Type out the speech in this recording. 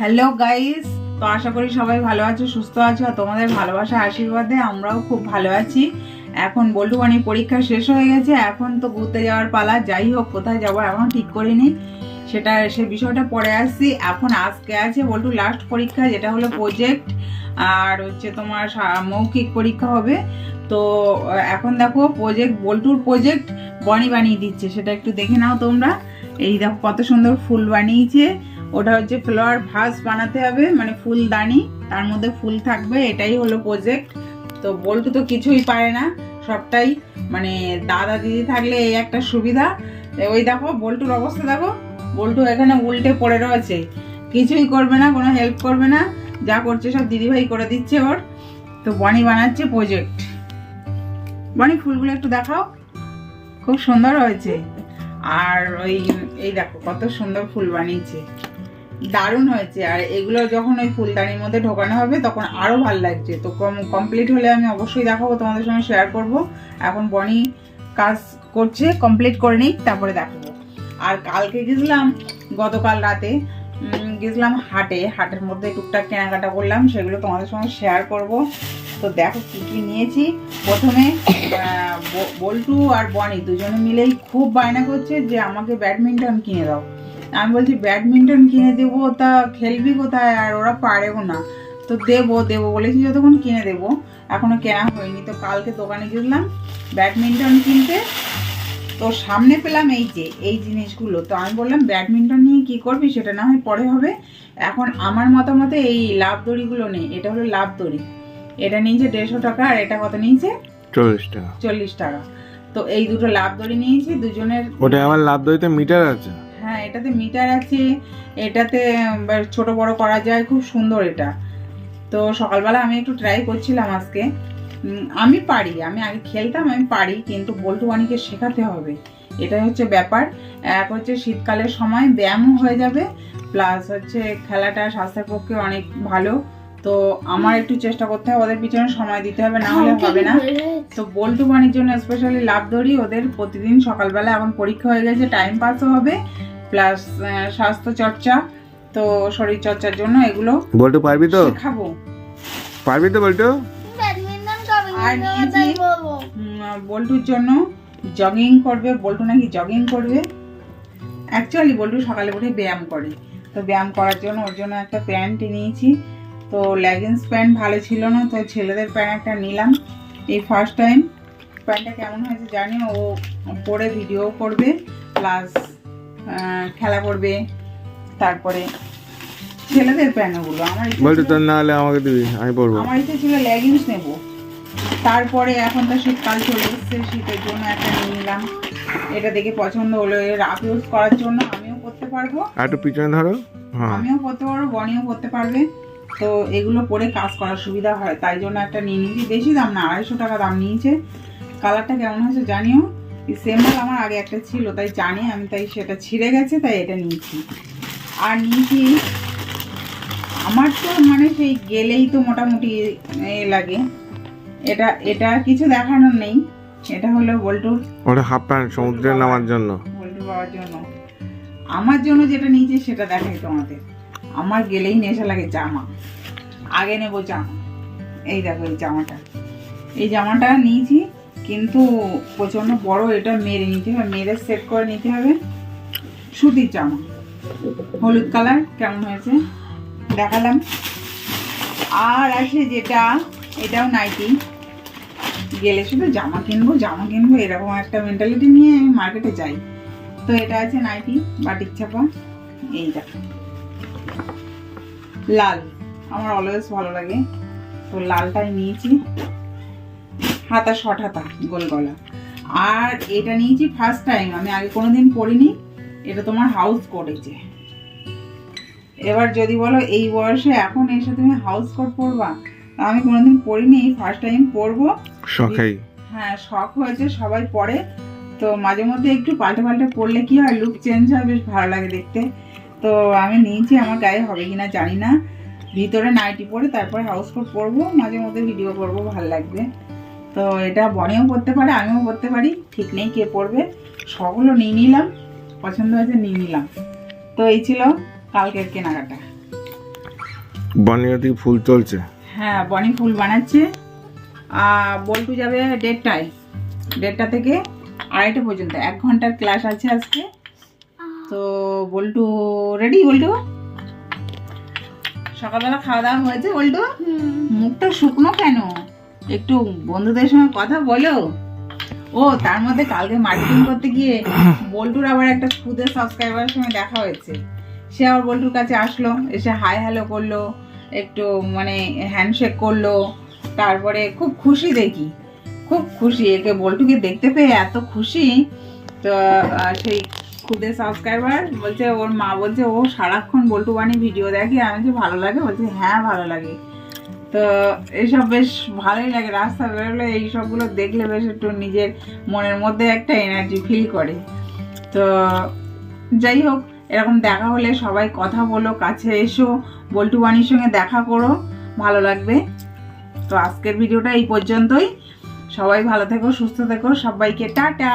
Hello guys তো আশা করি সবাই ভালো আছো, সুস্থ আছো, আর তোমাদের ভালোবাসা আশীর্বাদে আমরাও খুব ভালো আছি। এখন বল্টু বানি পরীক্ষা শেষ হয়ে গেছে, এখন তো ঘুরতে যাওয়ার পালা। যাই হোক, কোথায় যাব এখন ঠিক করিনি সেটা, সে বিষয়টা পরে আসছি। এখন আজকে আছে বল্টু লাস্ট পরীক্ষা, যেটা হলো প্রজেক্ট আর হচ্ছে তোমার মৌখিক পরীক্ষা হবে। তো, এখন দেখো প্রজেক্ট বল্টুর প্রজেক্ট বনি বানিয়ে দিচ্ছে। সেটা একটু দেখে নাও তোমরা। এই দেখো কত সুন্দর ফুল বানিয়েছে। ওটা হচ্ছে ফ্লাওয়ার ভাস বানাতে হবে মানে ফুলদানি, তার মধ্যে ফুল থাকবে, এটাই হলো প্রজেক্ট তো বল্টু তো কিছুই পারে না, সবটাই মানে দাদা দিদি থাকলে এই একটা সুবিধা। ওই দেখো, বল্টুর অবস্থা দেখো, বল্টু এখানে উল্টে পড়ে রয়েছে। কিছুই করবে না, কোনো হেল্প করবে না, যা করছে সব দিদিভাই করে দিচ্ছে ওর। তো বনি বানাচ্ছে প্রজেক্ট বনি, ফুলগুলো একটু দেখাও। খুব সুন্দর হয়েছে। আর ওই, এই দেখো, কত সুন্দর ফুল বানিয়েছে। দারুণ হয়েছে। আর এগুলো যখন ওই ফুলদানির মধ্যে ঢোকানো হবে, তখন আরও ভালো লাগছে। তো কমপ্লিট হলে আমি অবশ্যই দেখাবো, তোমাদের সঙ্গে শেয়ার করব। এখন বনি কাজ করছে কমপ্লিট করে নিই তারপরে দেখাবো। আর কালকে গেছিলাম, গতকাল রাতে গেছিলাম হাটে। হাটের মধ্যে টুকটাক কেনাকাটা করলাম, সেগুলো তোমাদের সঙ্গে শেয়ার করব। তো দেখো কি কি নিয়েছি। প্রথমে বল্টু আর বনি দুজনে মিলেই খুব বায়না করছে যে, আমাকে ব্যাডমিন্টন কিনে দাও। আমি বলছি ব্যাডমিন্টন কিনে দেবো তা খেলবি কোথায়? আর ওরা পারেও না। তো দেবো দেবো বলেছি যতক্ষণ কিনে দেবো। এখনও কেনা হয়নি। তো কালকে দোকানে গেলাম ব্যাডমিন্টন কিনতে। তো সামনে পেলাম এই যে এই জিনিসগুলো। তো আমি বললাম ব্যাডমিন্টন নিয়ে কি করবি? সেটা না হয় পরে হবে। এখন আমার মতামতে এই লাভ দড়িগুলো নেই। এটা হলো লাভ দড়ি এটা নিয়েছে দেড়শো টাকা আর এটা কত নিয়েছে? চল্লিশ টাকা। চল্লিশ টাকা। তো এই দুটো লাভ দড়ি নিয়েছি দুজনের ওটা আমার লাভ দইতে মিটার আছে? হ্যাঁ এটাতে মিটার আছে এটাতে ছোট বড় করা যায় খুব সুন্দর এটা। তো সকালবেলা আমি একটু ট্রাই করছিলাম আজকে। আমি পারি আমি আগে খেলতাম আমি পারি কিন্তু বল্টু বানিকে শেখাতে হবে। এটাই হচ্ছে ব্যাপার। এক হচ্ছে শীতকালের সময় ব্যায়ামও হয়ে যাবে প্লাস হচ্ছে খেলাটা স্বাস্থ্যের পক্ষে অনেক ভালো। তো আমার একটু চেষ্টা করতে হবে ওদের পিছনে সময় দিতে হবে না হলে হবে না। তো বল্টু বানির জন্য স্পেশালি লাভ দড়ি ওদের প্রতিদিন সকালবেলা এখন পরীক্ষা হয়ে গেছে টাইম পাসও হবে। প্লাস স্বাস্থ্য চর্চা তো শরীর চর্চার জন্য এগুলো বল্টু পারবি তো? শেখাবো। পারবি তো বল্টু? ব্যাডমিন্টন আর বল্টুর জন্য জগিং করবে বল্টু নাকি জগিং করবে। অ্যাকচুয়ালি বল্টু সকালে উঠে ব্যায়াম করে। তো ব্যায়াম করার জন্য ওর জন্য একটা প্যান্ট নিয়েছি। তো লেগিংস প্যান্ট ভালো ছিল না তো ছেলেদের প্যান্ট একটা নিলাম। এই ফার্স্ট টাইম প্যান্টটা কেমন হয়েছে জানি ও পরে ভিডিও করবে প্লাস খেলা করবে তারপরে ছেলেদের প্যান্ট ওগুলো আমার ছিল- তোর না হলে আমাকে দিবি আমি পরবো। আমার ইচ্ছে ছিল লেগিংস নেব। তারপরে এখন তো শীতকাল চলে এসছে শীতের জন্য একটা নিয়ে নিলাম। এটা দেখে পছন্দ হলো এর রাফ ইউজ করার জন্য আমিও করতে পারব। আর একটু পিছনে ধরো হ্যাঁ। আমিও করতে পারব বনিও করতে পারবে। তো এগুলো পরে কাজ করার সুবিধা হয় তাই জন্য একটা নিয়ে নিয়েছি। বেশি দাম না আড়াইশো টাকা দাম নিয়েছে। কালারটা কেমন হয়েছে জানিও। এই সেম মাল আমার আগে একটা ছিল তাই জানি আমি তাই সেটা ছিঁড়ে গেছে তাই এটা নিয়েছি। আর নিয়েছি আমার তো মানে সেই গেলেই তো মোটামুটি এ লাগে। এটা এটা কিছু দেখানোর নেই। এটা হলো বল্টুর ওটা হাফ প্যান্ট সমুদ্রে নামার জন্য। বল্টু পাওয়ার জন্য। আমার জন্য যেটা নিয়েছি সেটা দেখাই তোমাদের। আমার গেলেই নেশা লাগে জামা। আগে নেব জামা। এই দেখো এই জামাটা। এই জামাটা নিয়েছি। কিন্তু প্রচণ্ড বড় এটা মেরে নিতে হবে, মেরে সেট করে নিতে হবে সুতির জামা। হলুদ কালার কেমন হয়েছে? দেখালাম। আর আছে যেটা, এটাও নাইটি গেলে শুধু জামা কিনবো জামা কিনবো, এরকম একটা মেন্টালিটি নিয়ে আমি মার্কেটে যাই। তো এটা আছে নাইটি বাটিক ছাপা। এইটা লাল। আমার অলওয়েজ ভালো লাগে। তো লালটাই নিয়েছি। হাতা শর্ট হাতা গোল গলা। আর এটা নিয়েছি ফার্স্ট টাইম আমি আগে কোনোদিন পরিনি এটা তোমার হাউস করেছে। এবার যদি বলো এই বয়সে এখন এসে তুমি হাউস কোট পরবা আমি কোনোদিন পরিনি ফার্স্ট টাইম পরবো। শখেই। হ্যাঁ শখ হয়েছে সবাই পরে তো মাঝে মধ্যে একটু পাল্টে পাল্টে পরলে কি হয় লুক চেঞ্জ হয় বেশ ভালো লাগে দেখতে। তো আমি নিয়েছি আমার গায়ে হবে কিনা জানি না। ভিতরে নাইটি পরে তারপরে হাউস কোট পরবো মাঝে মধ্যে ভিডিও করব ভালো লাগবে। তো এটা বনেও পরতে পারে আমিও পরতে পারি ঠিক নেই কে পড়বে। সবগুলো নিয়ে নিলাম পছন্দ হয়েছে নিয়ে নিলাম। তো এই ছিল কালকের কেনাকাটা। বনিয়তি ফুল চলছে। হ্যাঁ বনি ফুল বানাচ্ছে। আর বল্টু যাবে দেড়টায়। দেড়টা থেকে আড়াইটা পর্যন্ত এক ঘণ্টার ক্লাস আছে আজকে। তো বল্টু রেডি বল্টু? সকালবেলা খাওয়া দাওয়া হয়েছে বল্টু? মুখটা শুকনো কেন? একটু বন্ধুদের সঙ্গে কথা বলো। ও, তার মধ্যে কালকে মার্কেটিং করতে গিয়ে বল্টুর আবার একটা খুদে সাবস্ক্রাইবারের সঙ্গে দেখা হয়েছে। সে আবার বল্টুর কাছে আসলো, এসে হাই হ্যালো করল, একটু মানে হ্যান্ডশেক করল, তারপরে খুব খুশি দেখি। খুব খুশি, একে বল্টুকে দেখতে পেয়ে এত খুশি। তো সেই খুদে সাবস্ক্রাইবার বলছে, ওর মা বলছে, ও সারাক্ষণ বল্টু বানি ভিডিও দেখে। আমি যে ভালো লাগে? বলছে হ্যাঁ ভালো লাগে। তো এইসব বেশ ভালোই লাগে, রাস্তা বেরোলে এই সবগুলো দেখলে বেশ একটু নিজের মনের মধ্যে একটা এনার্জি ফিল করে। তো যাই হোক, এরকম দেখা হলে সবাই কথা বলো, কাছে এসো, বল্টু বানির সঙ্গে দেখা করো, ভালো লাগবে। তো আজকের ভিডিওটা এই পর্যন্তই। সবাই ভালো থেকো, সুস্থ থেকো, সবাইকে টাটা।